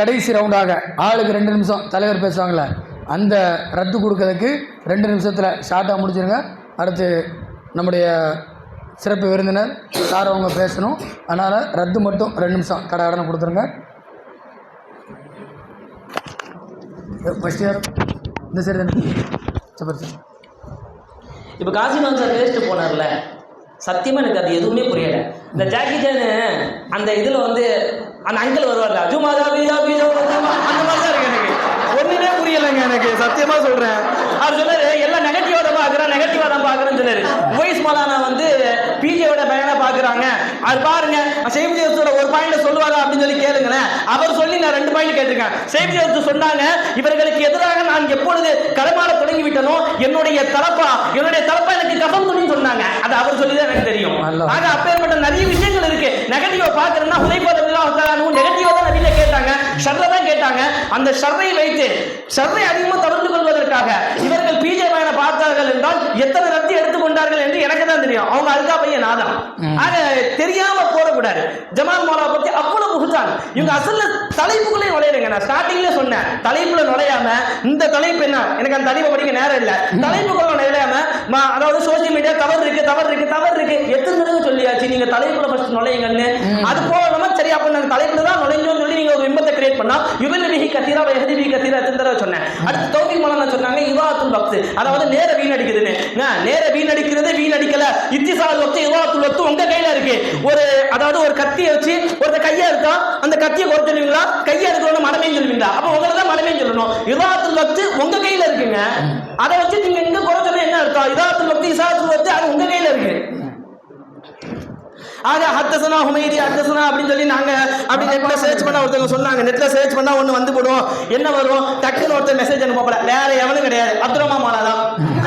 கடைசி ரவுண்டாக ஆளுக்கு ரெண்டு நிமிஷம் தலைவர் பேசுவாங்களே அந்த ரத்து கொடுக்கறதுக்கு ரெண்டு நிமிஷத்தில் ஷார்ட்டாக முடிச்சிருங்க. அடுத்து நம்முடைய சிறப்பு விருந்தினர் சார் அவங்க பேசணும். அதனால் ரத்து மட்டும் ரெண்டு நிமிஷம் கடை கடனை கொடுத்துருங்க. ஃபஸ்ட் இயர் இந்த சரி தானே? இப்போ காசிமான் சார் பேசிட்டு போனார்ல சத்தியமாக எனக்கு அது எதுவுமே புரியலை. இந்த ஜாக்கி ஜானு அந்த இதில் வந்து அந்த அங்கிள் வருவார்ல ஜுமாதா பீதா பீதா ஜுமா, அந்த மாதிரி தான் இருக்கு எனக்கு. ஒண்ணுமே புரியலைங்க எனக்கு சத்தியமா சொல்றேன். அவர் சொன்னாரு எல்லாம் நெகட்டிவா தான் பாக்குறேன் நெகட்டிவா தான் பாக்குறேன்னு சொன்னாரு. உவைஸ் மலானா வந்து பிஜேயோட பயனை பாக்குறாங்க. அது பாருங்க சேஃப் ஜோஸோட ஒரு பாயிண்ட் சொல்லுவாங்க அப்படின்னு சொல்லி கேளுங்களேன். அவர் சொல்லி நான் ரெண்டு பாயிண்ட் கேட்டிருக்கேன். சேஃப் ஜோஸ் சொன்னாங்க இவர்களுக்கு எதிராக நான் எப்பொழுது களமாட தொடங்கி விட்டனோ என்னுடைய தலப்பா என்னுடைய தலப்பா எனக்கு துணின்னு சொன்னாங்க. அது அவர் சொல்லி தான் எனக்கு தெரியும். ஆக அப்பேற்பட்ட நிறைய விஷயங்கள் இருக்கு. நெகட்டிவா பாக்குறேன்னா உதைப்பதெல்லாம் ஷர்ரை தான் கேட்டாங்க. அந்த ஷர்ரை வைத்து ஷர்ரை அதிகமாக தொடர்ந்து கொள்வதற்காக இவர்கள் பிஜே பயனை பார்த்தார்கள் என்றால் எத்தனை ரத்தி எடுத்துக்கொண்டார்கள் என்று எனக்கு தான் தெரியும். அவங்க அல்கா பையன் நாதான். ஆக தெரியாம போடக்கூடாது ஜமால் மோலா பத்தி அவ்வளவு புகுத்தான் இவங்க அசல்ல தலைப்புக்குள்ளே நுழையிறங்க நான் ஸ்டார்டிங்ல சொன்னேன். தலைப்புல நுழையாம இந்த தலைப்பு என்ன? எனக்கு அந்த தலைப்பை படிக்க நேரம் இல்ல. தலைப்புக்குள்ள நுழையாம அதாவது சோசியல் மீடியா தவறு இருக்கு தவறு இருக்கு தவறு இருக்கு. எத்தனை தடவை சொல்லியாச்சு? நீங்க தலைப்புல ஃபர்ஸ்ட் நுழையுங்கன்னு. அது போகாம சரி அப்ப நாங்க தலைப்புல தான் நுழைஞ்சோம்னு சொல்லி நீங்க ஒரு பிம்பத்தை கிரியேட் பண்ணா யுவல் பிஹி கத்தீரா எஹதி பிஹி கத்தீரா எத்தனை தடவை சொன்னேன். அடுத்து தௌஃபீக் மௌலானா சொன்னாங்க இவாத்துல் வக்த் அதாவது நேர வீணடிக்குதுன்னு நேர வீணடிக்கிறது வீணடிக்கல இத்திசால் வக்த் இவாத்துல் வக்த் உங்க கையில இருக்கு. ஒரு அதாவது ஒரு கத்தியை வச்சு ஒரு கையை இருக்கா அந்த கத்தியை குறை சொல்லுவீங்களா? கையை எடுக்கணும் மனமே சொல்லுவீங்களா? அப்ப உங்களை தான் மனமே சொல்லணும். இவாத்துல் வச்சு உங்க கையில இருக்குங்க. அதை வச்சு நீங்க இங்க குறை என்ன அர்த்தம்? இதாத்துல் வச்சு இசாத்துல் வச்சு அது உங்க கையில இருக்கு. ஆக ஹத்தசனா ஹுமைதி ஹத்தசனா அப்படின்னு சொல்லி நாங்க அப்படி நெட்ல சர்ச் பண்ண ஒருத்தவங்க சொன்னாங்க. நெட்ல சர்ச் பண்ணா ஒண்ணு வந்து போடுவோம் என்ன வரும்? டக்குன்னு ஒருத்தர் மெசேஜ் அனுப்பப்பட வேற எவனும் கிடையாது. அப்துரமா மௌலானா.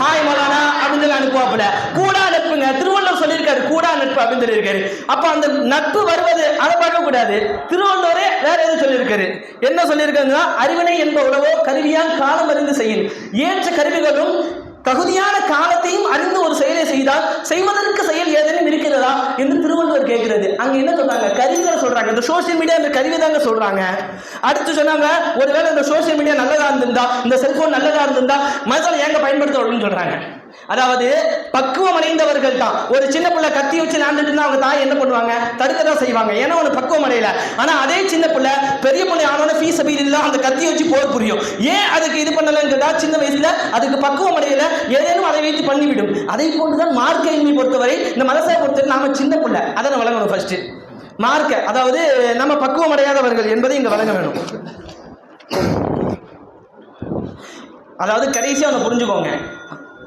ஹாய் மாலானா அப்படின்னு சொல்லி அனுப்புவாப்பட கூட நட்புங்க திருவள்ளுவர் சொல்லியிருக்காரு. கூடா நட்பு அப்படின்னு சொல்லியிருக்காரு. அப்ப அந்த நட்பு வருவது அதை பார்க்க கூடாது திருவள்ளுவரே வேற எதுவும் சொல்லியிருக்காரு? என்ன சொல்லியிருக்காங்கன்னா அறிவினை என்ப உளவோ கருவியால் காலம் அறிந்து செய்யும் ஏற்ற கருவிகளும் தகுதியான காலத்தையும் அறிந்து ஒரு செயலை செய்தால் செய்வதற்கு செயல் ஏதேனும் இருக்கிறதா? என்று திருவள்ளுவர் கேட்கிறது. அங்க என்ன சொல்றாங்க? கருவிகளை சொல்றாங்க. இந்த சோசியல் மீடியா இந்த கருவி தாங்க சொல்றாங்க. அடுத்து சொன்னாங்க ஒருவேளை இந்த சோசியல் மீடியா நல்லதா இருந்திருந்தா இந்த செல்போன் நல்லதா இருந்திருந்தா மனுஷன் ஏங்க பயன்படுத்த அப்படின்னு சொல்றாங்க. அதாவது பக்குவம் அடைந்தவர்கள் தான். ஒரு சின்ன பிள்ளை கத்தி வச்சு விளையாண்டுட்டு இருந்தா அவங்க தாய் என்ன பண்ணுவாங்க? தடுக்க தான் செய்வாங்க. ஏன்னா ஒன்று பக்குவம் அடையல. ஆனா அதே சின்ன பிள்ளை பெரிய பிள்ளை ஆனோட ஃபீஸ் இல்ல அந்த கத்தி வச்சு போர் புரியும். ஏன் அதுக்கு இது பண்ணலன்னு கேட்டா சின்ன வயசுல அதுக்கு பக்குவம் அடையல. ஏதேனும் அதை வைத்து பண்ணிவிடும். அதை போன்றுதான் மார்க்க இன்மை பொறுத்தவரை இந்த மனசை பொறுத்தவரை நாம சின்ன பிள்ளை. அதை நம்ம வழங்கணும் ஃபர்ஸ்ட் மார்க்க அதாவது நம்ம பக்குவம் அடையாதவர்கள் என்பதை இங்க வழங்க வேணும். அதாவது கடைசியாக ஒன்று புரிஞ்சுக்கோங்க.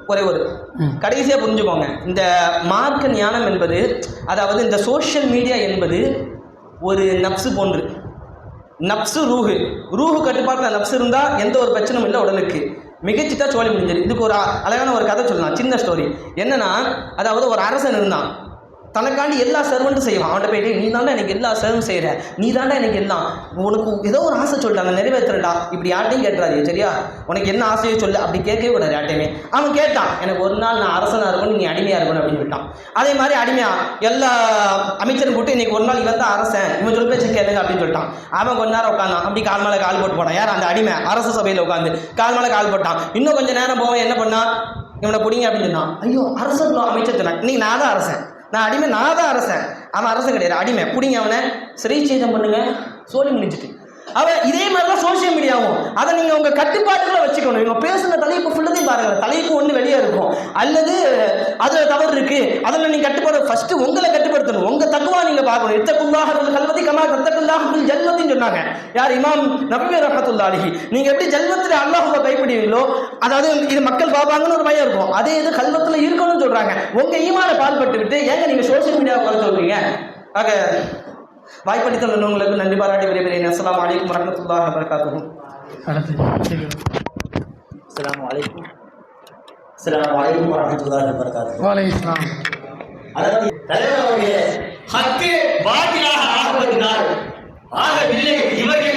ஒரே ஒரு கடைசியா புரிஞ்சுக்கோங்க. இந்த மார்க்க ஞானம் என்பது அதாவது இந்த சோஷியல் மீடியா என்பது ஒரு நப்சு போன்று. நப்சு ரூஹு. ரூஹு கட்டுப்பாட்டில் நப்சு இருந்தால் எந்த ஒரு பிரச்சனையும் இல்லை உடலுக்கு. மிகச்சிட்டா சோழி முடிஞ்சது. இதுக்கு ஒரு அழகான ஒரு கதை சொல்லலாம். சின்ன ஸ்டோரி என்னன்னா அதாவது ஒரு அரசன் இருந்தான். தனக்காண்டி எல்லா சர்வெண்ட்டும் செய்வான். அவன்கிட்ட போயிட்டு நீ தாண்டா எனக்கு எல்லா சர்வும் செய்கிற நீ தாண்டா எனக்கு எல்லாம். உனக்கு ஏதோ ஒரு ஆசை சொல்லிட்டாங்க நான் நிறைவேற்றுறடா இப்படி யார்ட்டையும் கேட்டுறாரு சரியா? உனக்கு என்ன ஆசையோ சொல்லு. அப்படி கேட்கவே கூடாது யார்ட்டையுமே அவன் கேட்டான் எனக்கு ஒரு நாள் நான் அரசனாக இருக்கணும் நீ அடிமையாக இருக்கணும் அப்படின்னு சொல்லிட்டான். அதே மாதிரி அடிமையா எல்லா அமைச்சரும் கூட்டு இன்னைக்கு ஒரு நாள் இவன் தான் அரசன். இவன் சொல்லி பேச்சு கேளுங்க அப்படின்னு சொல்லிட்டான். அவன் கொஞ்ச நேரம் உட்காந்தான் அப்படி கால் மேலே கால் போட்டு போனான். யார்? அந்த அடிமை அரசு சபையில் உட்காந்து கால் மேலே கால் போட்டான். இன்னும் கொஞ்சம் நேரம் போவேன் என்ன பண்ணான்? இவனை பிடிங்க அப்படின்னு சொன்னான். ஐயோ அரசன் அமைச்சர் சொன்னான். இன்னைக்கு நான் தான் அரசன். நான் அடிமை நான் தான் அரசன். அவன் அரசன் கிடையாது. அடிமை. பிடிங்க அவனை. சிறைச்சேதம் பண்ணுங்க. சோழி முடிஞ்சிட்டு. அவ இதே மாதிரி தான் சோஷியல் மீடியாவும் அதை நீங்க உங்க கட்டுப்பாட்டுகளை வச்சுக்கணும். இவங்க பேசுன தலைப்பு ஃபுல்லதையும் பாருங்க. தலைப்பு ஒன்று வெளியே இருக்கும். அல்லது அதில் தவறு இருக்கு. அதில் நீங்க கட்டுப்பாடு ஃபர்ஸ்ட் உங்களை கட்டுப்படுத்தணும். உங்க தக்குவா நீங்கள் பார்க்கணும். இத்தக்குள்ளாக கல்வதி கமா தத்தக்குள்ளாக ஜல்வத்தின்னு சொன்னாங்க. யார்? இமாம் நபி ரஹத்துல்லா அலிஹி. நீங்க எப்படி ஜல்வத்தில் அல்லாஹுவை கைப்பிடுவீங்களோ அதாவது இது மக்கள் பார்ப்பாங்கன்னு ஒரு பயம் இருக்கும். அதே இது கல்வத்துல இருக்கணும்னு சொல்றாங்க. உங்க ஈமான பால்பட்டு விட்டு ஏங்க நீங்க சோஷியல் மீடியாவை குறை சொல்றீங்க? ஆக வாய்ப்பளித்த நல்லவங்களுக்கு நன்றி பாராட்டி விரைவில் அஸ்ஸலாமு அலைக்கும் வரஹ்மத்துல்லாஹி வபரகாத்துஹு. அடுத்து சீக்கிரம். அஸ்ஸலாமு அலைக்கும். அஸ்ஸலாமு அலைக்கும் வரஹ்மத்துல்லாஹி வபரகாத்துஹு. வாலை இஸ்லாம் அதாவது தலைவருடைய ஹக்கு பாட்டிலாக ஆகுவதனால் ஆகவில்லை. இவர்கள்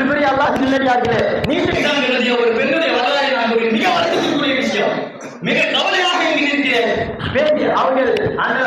அன்பிற்குரிய அல்லாஹ் சில்லடியார்களே தான் எழுதிய ஒரு பெண்ணுடைய வரலாறு நான் மிக வரவேற்கக்கூடிய விஷயம். மிக கவலையாக இங்கு நிற்கிறேன். பேசி அவர்கள் அந்த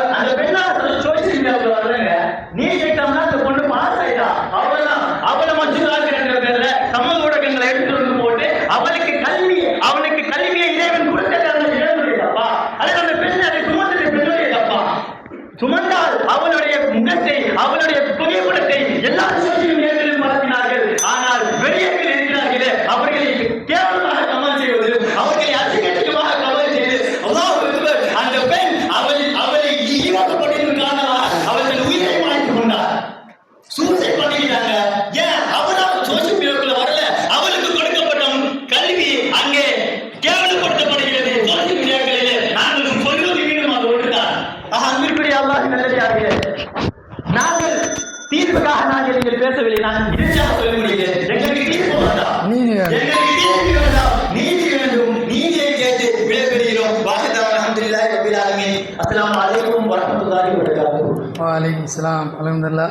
பேசவில்லை நான் இறுதியாக சொல்ல முடிகிறேன் எங்களுக்கு நீதி வேண்டாம் நீதி வேண்டும். நீதியை கேட்டு விடைபெறுகிறோம். வாசத்தம் அல்ஹம்துலில்லாஹி ரப்பில் ஆலமீன். அஸ்ஸலாமு அலைக்கும் வரஹ்மத்துல்லாஹி வபரகாத்துஹு. வாலைக்கும் இஸ்லாம் அலமதுல்லா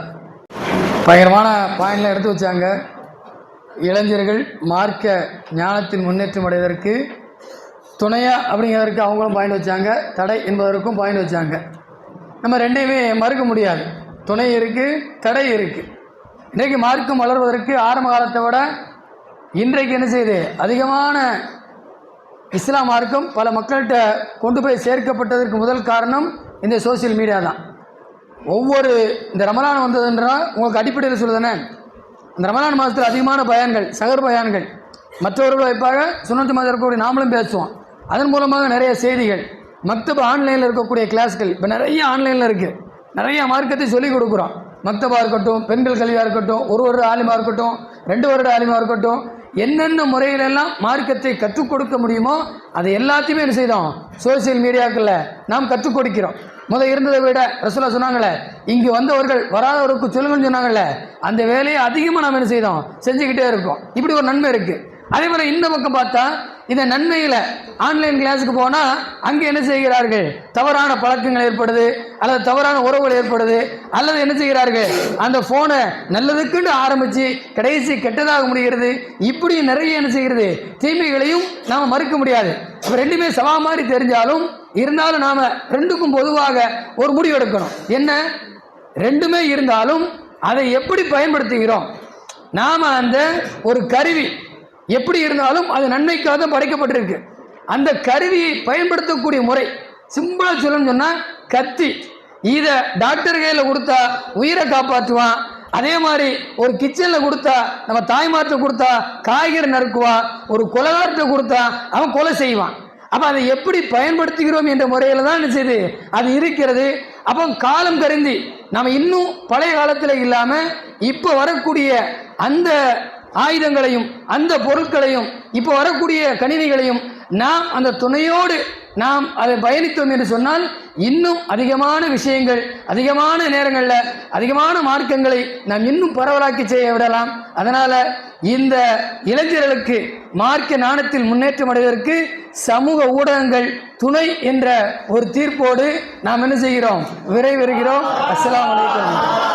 பயங்கரமான பாயிண்ட்லாம் எடுத்து வச்சாங்க. இளைஞர்கள் மார்க்க ஞானத்தில் முன்னேற்றம் அடைவதற்கு துணையா அப்படிங்கிறதற்கு அவங்களும் பாயிண்ட் வச்சாங்க. தடை என்பதற்கும் பாயிண்ட் வச்சாங்க. நம்ம ரெண்டையுமே மறுக்க முடியாது. துணை இருக்குது தடை இருக்குது இன்றைக்கு மார்க்கம் வளர்வதற்கு ஆரம்ப காலத்தை விட இன்றைக்கு என்ன செய்யுது? அதிகமான இஸ்லாம் மார்க்கம் பல மக்கள்கிட்ட கொண்டு போய் சேர்க்கப்பட்டதற்கு முதல் காரணம் இந்த சோஷியல் மீடியா தான். ஒவ்வொரு இந்த ரமலான் வந்ததுன்றா உங்களுக்கு அடிப்படையில் சொல்லுதானே? இந்த ரமலான் மாதத்தில் அதிகமான பயான்கள் சகர் பயான்கள். மற்றவர்கள் வைப்பாக சுனத்து மாதம் இருக்கக்கூடிய நாமளும் பேசுவோம். அதன் மூலமாக நிறைய செய்திகள் மக்தப் ஆன்லைனில் இருக்கக்கூடிய கிளாஸ்கள் இப்போ நிறைய ஆன்லைனில் இருக்குது நிறைய மார்க்கத்தை சொல்லிக் கொடுக்குறோம். மக்தபாக இருக்கட்டும் பெண்கள் கல்வியாக இருக்கட்டும் ஒரு வருட ஆலிமாக இருக்கட்டும் ரெண்டு வருட ஆலிமாக இருக்கட்டும் என்னென்ன முறையிலெல்லாம் மார்க்கத்தை கற்றுக் கொடுக்க முடியுமோ அதை எல்லாத்தையுமே என்ன செய்தோம்? சோசியல் மீடியாக்களில் நாம் கற்றுக் கொடுக்கிறோம். முதல் இருந்ததை விட ரசோலா சொன்னாங்களே இங்கே வந்தவர்கள் வராதவருக்கு சொல்லுங்கன்னு சொன்னாங்கல்ல அந்த வேலையை அதிகமாக நாம் என்ன செய்தோம்? செஞ்சுக்கிட்டே இருக்கோம். இப்படி ஒரு நன்மை இருக்குது அதே போல் இந்த பக்கம் பார்த்தா இந்த நன்மையில் ஆன்லைன் கிளாஸுக்கு போனால் அங்கே என்ன செய்கிறார்கள்? தவறான பழக்கங்கள் ஏற்படுது அல்லது தவறான உறவுகள் ஏற்படுது அல்லது என்ன செய்கிறார்கள்? அந்த ஃபோனை நல்லதுக்குன்னு ஆரம்பித்து கடைசி கெட்டதாக முடிகிறது. இப்படி நிறைய என்ன செய்கிறது? தீமைகளையும் நாம் மறுக்க முடியாது. இப்போ ரெண்டுமே சவா மாதிரி தெரிஞ்சாலும் இருந்தாலும் நாம் ரெண்டுக்கும் பொதுவாக ஒரு முடிவு எடுக்கணும். என்ன? ரெண்டுமே இருந்தாலும் அதை எப்படி பயன்படுத்துகிறோம்? நாம் அந்த ஒரு கருவி எப்படி இருந்தாலும் அது நன்மைக்காக தான் படைக்கப்பட்டிருக்கு. அந்த கருவியை பயன்படுத்தக்கூடிய முறை சிம்பிளாக சொல்லணும்னு சொன்னால் கத்தி. இதை டாக்டர் கையில் கொடுத்தா உயிரை காப்பாற்றுவான். அதே மாதிரி ஒரு கிச்சனில் கொடுத்தா நம்ம தாய்மார்ட்ட கொடுத்தா காய்கறி நறுக்குவான் ஒரு கொலகார்ட்ட கொடுத்தா அவன் கொலை செய்வான். அப்போ அதை எப்படி பயன்படுத்துகிறோம் என்ற முறையில் தான் என்ன செய்து அது இருக்கிறது. அப்போ காலம் கருந்தி நம்ம இன்னும் பழைய காலத்தில் இல்லாமல் இப்போ வரக்கூடிய அந்த ஆயுதங்களையும் அந்த பொருட்களையும் இப்போ வரக்கூடிய கணினிகளையும் நாம் அந்த துணையோடு நாம் அதை பயணித்தோம் என்று சொன்னால் இன்னும் அதிகமான விஷயங்கள் அதிகமான நேரங்களில் அதிகமான மார்க்கங்களை நாம் இன்னும் பரவலாக்கி செய்ய விடலாம். அதனால் இந்த இளைஞர்களுக்கு மார்க்க நாணத்தில் முன்னேற்றம் அடைவதற்கு சமூக ஊடகங்கள் துணை என்ற ஒரு தீர்ப்போடு நாம் என்ன செய்கிறோம்? விரைவிருக்கிறோம் அஸ்லாம் வலைக்கம்